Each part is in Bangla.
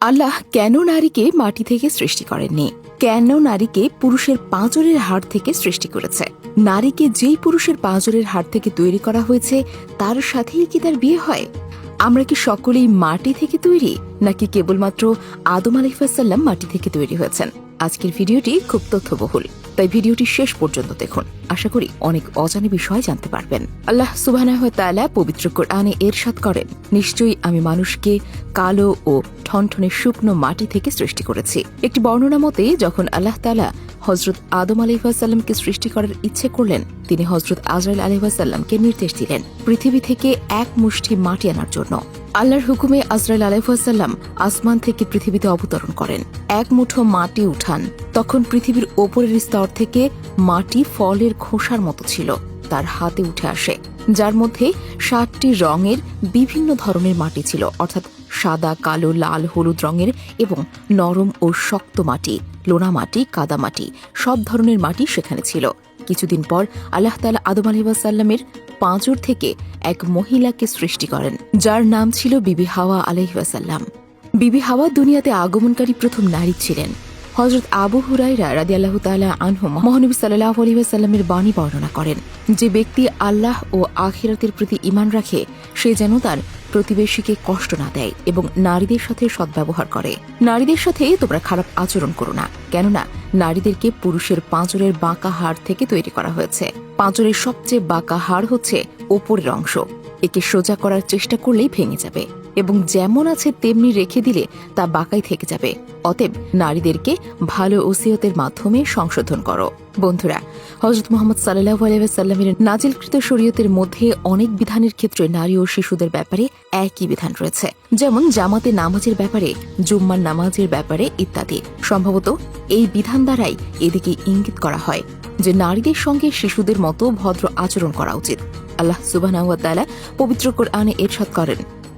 আল্লাহ কেন নারীকে মাটি থেকে সৃষ্টি করেননি? কেন নারীকে পুরুষের পাঁজরের হাড় থেকে সৃষ্টি করেছে? নারীকে যেই পুরুষের পাঁজরের হাড় থেকে তৈরি করা হয়েছে, তার সাথেই কি তার বিয়ে হয়? আমরা কি সকলেই মাটি থেকে তৈরি, নাকি কেবলমাত্র আদম আলিফাসাল্লাম মাটি থেকে তৈরি হয়েছেন? আজকের ভিডিওটি খুব তথ্যবহুল। তাই ভিডিওটি শেষ পর্যন্ত দেখুন। আশা করি অনেক অজানা বিষয় জানতে পারবেন। আল্লাহ সুবাহ পবিত্র কোরআনে এরশাদ করেন, নিশ্চয়ই আমি মানুষকে কালো ও ঠনঠনে শুকনো মাটি থেকে সৃষ্টি করেছি। একটি বর্ণনা মতে, যখন আল্লাহ তালা হজরত আদম আলহাসাল্লামকে সৃষ্টি করার ইচ্ছে করলেন, তিনি হজরত আজরাইল আলহাসাল্লামকে নির্দেশ দিলেন পৃথিবী থেকে এক মুষ্টি মাটি আনার জন্য। আল্লাহর হুকুমে আজরাইল আলহাসাল্লাম আসমান থেকে পৃথিবীতে অবতরণ করেন। এক মুঠো মাটি উঠান। তখন পৃথিবীর ওপরের স্তর থেকে মাটি ফলের খোসার মতো ছিল, তার হাতে উঠে আসে, যার মধ্যে ষাটটি রঙের বিভিন্ন ধরনের মাটি ছিল, অর্থাৎ সাদা, কালো, লাল, হলুদ রঙের এবং নরম ও শক্ত মাটি। লোনা মাটি কাদা মাটি সব ধরনের মাটি সেখানে ছিল। কিছুদিন পর আল্লাহ তালা আদম আলহিবাসাল্লামের পাঁচর থেকে এক মহিলাকে সৃষ্টি করেন, যার নাম ছিল বিবি হাওয়া আলহিবাসাল্লাম বিবি হাওয়া দুনিয়াতে আগমনকারী প্রথম নারী ছিলেন। হজরত আবু হুরাইরা রাদি আল্লাহ তালা আনহু মহানবী সাল্লাহ আলহিহাসাল্লামের বাণী বর্ণনা করেন, যে ব্যক্তি আল্লাহ ও আখিরাতের প্রতি ইমান রাখে, সে যেন তার প্রতিবেশীকে কষ্ট না দেয় এবং নারীদের সাথে সদ্ব্যবহার করে। নারীদের সাথে তোমরা খারাপ আচরণ করো না, কেননা নারীদেরকে পুরুষের পাঁচরের বাঁকা হাড় থেকে তৈরি করা হয়েছে। পাঁচরের সবচেয়ে বাঁকা হাড় হচ্ছে ওপরের অংশ। একে সোজা করার চেষ্টা করলেই ভেঙে যাবে। এবং যেমন আছে তেমনি রেখে দিলে তা বাঁকাই থেকে যাবে। অতএব নারীদেরকে ভালো ওসিয়তের মাধ্যমে সংশোধন করো। বন্ধুরা হজরত মোহাম্মদ সাল্লাহ আলাইসাল্লামের নাজিলকৃত শরীয়তের মধ্যে অনেক বিধানের ক্ষেত্রে নারী ও শিশুদের ব্যাপারে একই বিধান রয়েছে। যেমন জামাতে নামাজের ব্যাপারে, জুম্মার নামাজের ব্যাপারে ইত্যাদি। সম্ভবত এই বিধান দ্বারাই এদিকে ইঙ্গিত করা হয় যে নারীদের সঙ্গে শিশুদের মতো ভদ্র আচরণ করা উচিত। আল্লাহ সুবাহ পবিত্র কোরআনে এরশাদ করেন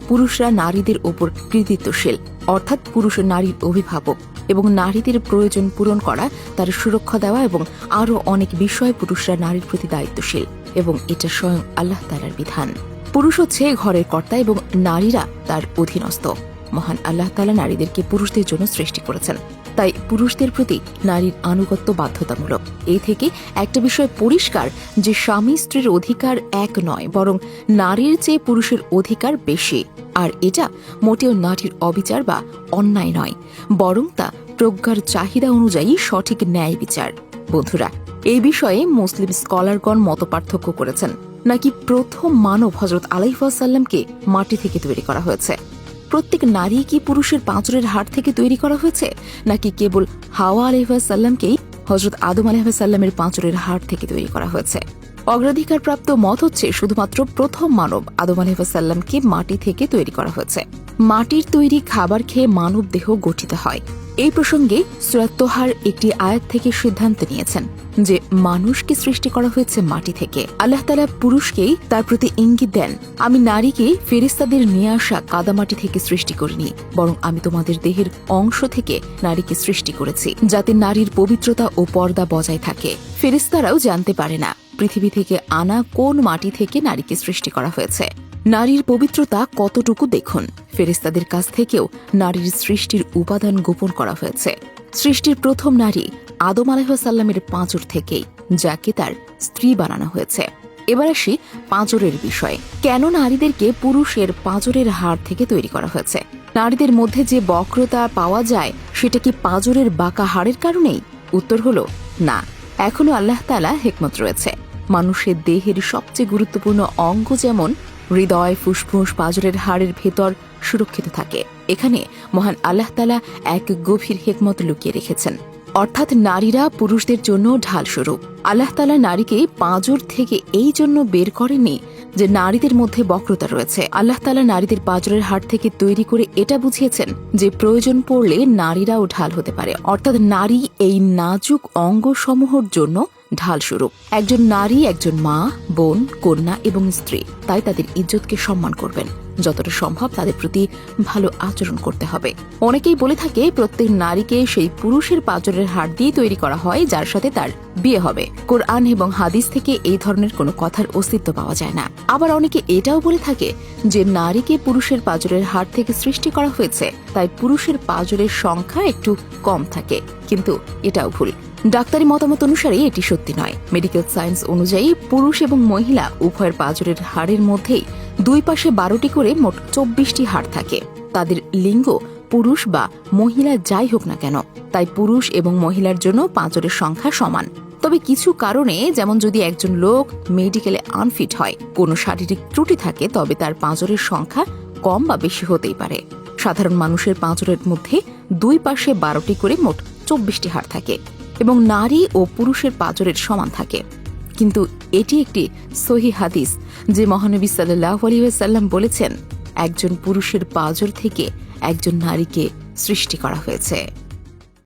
পুরুষরা নারীদের ওপর কৃতিত্বশীল, অর্থাৎ পুরুষ নারীর অভিভাবক এবং নারীদের প্রয়োজন পূরণ করা, তার সুরক্ষা দেওয়া এবং আরও অনেক বিষয়ে পুরুষরা নারীর প্রতি দায়িত্বশীল এবং এটা স্বয়ং আল্লাহ তালার বিধান। পুরুষ হচ্ছে ঘরের কর্তা এবং নারীরা তার অধীনস্থ। মহান আল্লাহ তালা নারীদেরকে পুরুষদের জন্য সৃষ্টি করেছেন। তাই পুরুষদের প্রতি নারীর আনুগত্য বাধ্যতামূলক। এই থেকে একটা বিষয় পরিষ্কার যে স্বামী স্ত্রীর অধিকার এক নয়, বরং নারীর চেয়ে পুরুষের অধিকার বেশি। আর এটা মোটেও নারীর অবিচার বা অন্যায় নয়, বরং তা প্রজ্ঞার চাহিদা অনুযায়ী সঠিক ন্যায় বিচার। বন্ধুরা এই বিষয়ে মুসলিম স্কলারগণ মতপার্থক্য করেছেন। নাকি প্রথম মানব হজরত আলাইফাসাল্লামকে মাটি থেকে তৈরি করা হয়েছে? প্রত্যেক নারী কি পুরুষের পাঁচরের হাড় থেকে তৈরি করা হয়েছে? নাকি কেবল হাওয়া আলহাসাল্লামকেই হজরত আদম আলহাসাল্লামের পাঁচরের হাড় থেকে তৈরি করা হয়েছে? অগ্রাধিকারপ্রাপ্ত মত হচ্ছে, শুধুমাত্র প্রথম মানব আদম আলহাসাল্লামকে মাটি থেকে তৈরি করা হয়েছে। মাটির তৈরি খাবার খেয়ে মানব দেহ গঠিত হয়। এই প্রসঙ্গে সুরাত্তহার একটি আয়াত থেকে সিদ্ধান্ত নিয়েছেন যে মানুষকে সৃষ্টি করা হয়েছে মাটি থেকে। আল্লাহ তালা পুরুষকেই তার প্রতি ইঙ্গিত দেন, আমি নারীকে ফেরিস্তাদের নিয়ে আসা কাদামাটি থেকে সৃষ্টি করিনি, বরং আমি তোমাদের দেহের অংশ থেকে নারীকে সৃষ্টি করেছি, যাতে নারীর পবিত্রতা ও পর্দা বজায় থাকে। ফেরিস্তারাও জানতে পারে না পৃথিবী থেকে আনা কোন মাটি থেকে নারীকে সৃষ্টি করা হয়েছে। নারীর পবিত্রতা কতটুকু দেখুন? ফেরিস্তাদের কাছ থেকেও নারীর সৃষ্টির উপাদান গোপন করা হয়েছে। সৃষ্টির প্রথম নারী আদম আলাহসাল্লামের পাঁচর থেকেই, যাকে তার স্ত্রী বানানো হয়েছে। এবার আসি পাঁজরের বিষয়ে। কেন নারীদেরকে পুরুষের পাঁজরের হাড় থেকে তৈরি করা হয়েছে? নারীদের মধ্যে যে বক্রতা পাওয়া যায়, সেটা কি পাঁজরের বাঁকা হাড়ের কারণেই? উত্তর হলো, না। এখনও আল্লাহ তালা হেকমত রয়েছে। মানুষের দেহের সবচেয়ে গুরুত্বপূর্ণ অঙ্গ যেমন হৃদয় ফুসফুস পাজরের হাড়ের ভেতর সুরক্ষিত থাকে। এখানে মহান আল্লাহ তালা এক গভীর হেকমত লুকিয়ে রেখেছেন। অর্থাৎ নারীরা পুরুষদের জন্য ঢাল স্বরূপ আল্লাহ তালা নারীকে পাঁজর থেকে এই জন্য বের করেনি যে নারীদের মধ্যে বক্রতা রয়েছে। আল্লাহ তালা নারীদের পাঁজরের হাট থেকে তৈরি করে এটা বুঝিয়েছেন যে প্রয়োজন পড়লে নারীরাও ঢাল হতে পারে। অর্থাৎ নারী এই নাজুক অঙ্গসমূহর জন্য ঢাল স্বরূপ। একজন নারী, একজন মা, বোন, কন্যা এবং স্ত্রী, তাই তাদের ইজ্জতকে সম্মান করবেন। যতটা সম্ভব তাদের প্রতি ভালো আচরণ করতে হবে। অনেকেই বলে থাকে, প্রত্যেক নারীকে সেই পুরুষের পাঁজরের হাড় দিয়ে তৈরি করা হয়, যার সাথে তার বিয়ে হবে। কোরআন এবং হাদিস থেকে এই ধরনের কোনো কথার অস্তিত্ব পাওয়া যায় না। আবার অনেকে এটাও বলে থাকে যে, নারীকে পুরুষের পাঁজরের হাড় থেকে সৃষ্টি করা হয়েছে, তাই পুরুষের পাঁজরের সংখ্যা একটু কম থাকে। কিন্তু এটাও ভুল। ডাক্তারি মতামত অনুসারে এটি সত্যি নয়। মেডিকেল সায়েন্স অনুযায়ী পুরুষ এবং মহিলা উভয়ের পাঁজরের হাড়ের মধ্যেই দুই পাশে বারোটি করে মোট চব্বিশটি হাড় থাকে। তাদের লিঙ্গ পুরুষ বা মহিলা যাই হোক না কেন, তাই পুরুষ এবং মহিলার জন্য পাঁচরের সংখ্যা সমান। তবে কিছু কারণে, যেমন যদি একজন লোক মেডিকেলে আনফিট হয়, কোনো শারীরিক ত্রুটি থাকে, তবে তার পাঁচরের সংখ্যা কম বা বেশি হতেই পারে। সাধারণ মানুষের পাঁচরের মধ্যে দুই পাশে বারোটি করে মোট চব্বিশটি হাড় থাকে। এবং নারী ও পুরুষের পাঁজরের সমান থাকে। কিন্তু এটি একটি সহি হাদিস যে মহানবী সাল্লাহ আলিউসাল্লাম বলেছেন, একজন পুরুষের পাজর থেকে একজন নারীকে সৃষ্টি করা হয়েছে।